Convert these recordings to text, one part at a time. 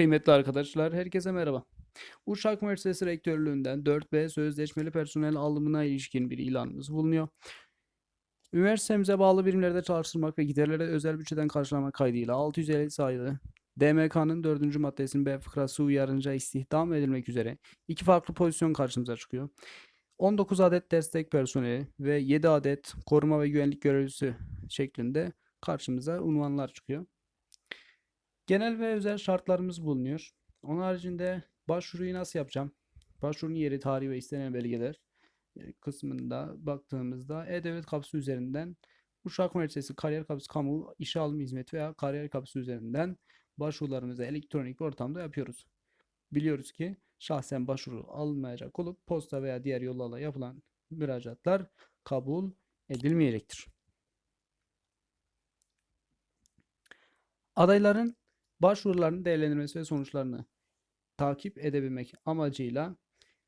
Kıymetli arkadaşlar, herkese merhaba. Uşak Üniversitesi Rektörlüğü'nden 4B sözleşmeli personel alımına ilişkin bir ilanımız bulunuyor. Üniversitemize bağlı birimlerde çalıştırmak ve giderleri özel bütçeden karşılamak kaydıyla 650 sayılı DMK'nın 4. maddesinin B fıkrası uyarınca istihdam edilmek üzere iki farklı pozisyon karşımıza çıkıyor. 19 adet destek personeli ve 7 adet koruma ve güvenlik görevlisi şeklinde karşımıza unvanlar çıkıyor. Genel ve özel şartlarımız bulunuyor. Onun haricinde başvuruyu nasıl yapacağım? Başvurunun yeri, tarihi ve istenen belgeler e, kısmında baktığımızda E-Devlet kapısı üzerinden Uşak Üniversitesi Kariyer Kapısı Kamu İşe Alım Hizmeti veya Kariyer Kapısı üzerinden başvurularımızı elektronik ortamda yapıyoruz. Biliyoruz ki şahsen başvuru alınmayacak olup posta veya diğer yollarla yapılan müracaatlar kabul edilmeyecektir. Adayların başvurularının değerlendirmesi ve sonuçlarını takip edebilmek amacıyla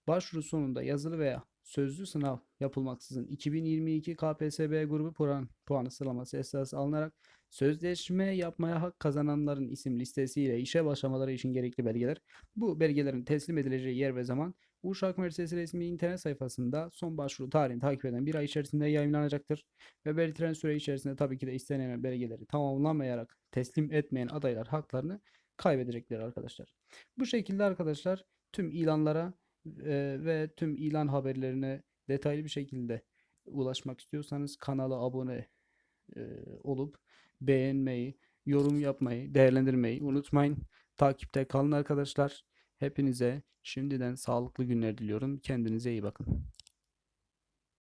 başvuru sonunda yazılı veya sözlü sınav yapılmaksızın 2022 KPSS grubu puan, puanı sıralaması esas alınarak sözleşme yapmaya hak kazananların isim listesiyle işe başlamaları için gerekli belgeler, bu belgelerin teslim edileceği yer ve zaman Uşak Üniversitesi resmi internet sayfasında son başvuru tarihini takip eden bir ay içerisinde yayınlanacaktır. Ve belirtilen süre içerisinde tabii ki de istenilen belgeleri tamamlamayarak teslim etmeyen adaylar haklarını kaybedecekler arkadaşlar. Bu şekilde arkadaşlar tüm ilanlara e, ve tüm ilan haberlerine detaylı bir şekilde ulaşmak istiyorsanız kanala abone e, olup beğenmeyi, yorum yapmayı, değerlendirmeyi unutmayın. Takipte kalın arkadaşlar. Hepinize şimdiden sağlıklı günler diliyorum. Kendinize iyi bakın.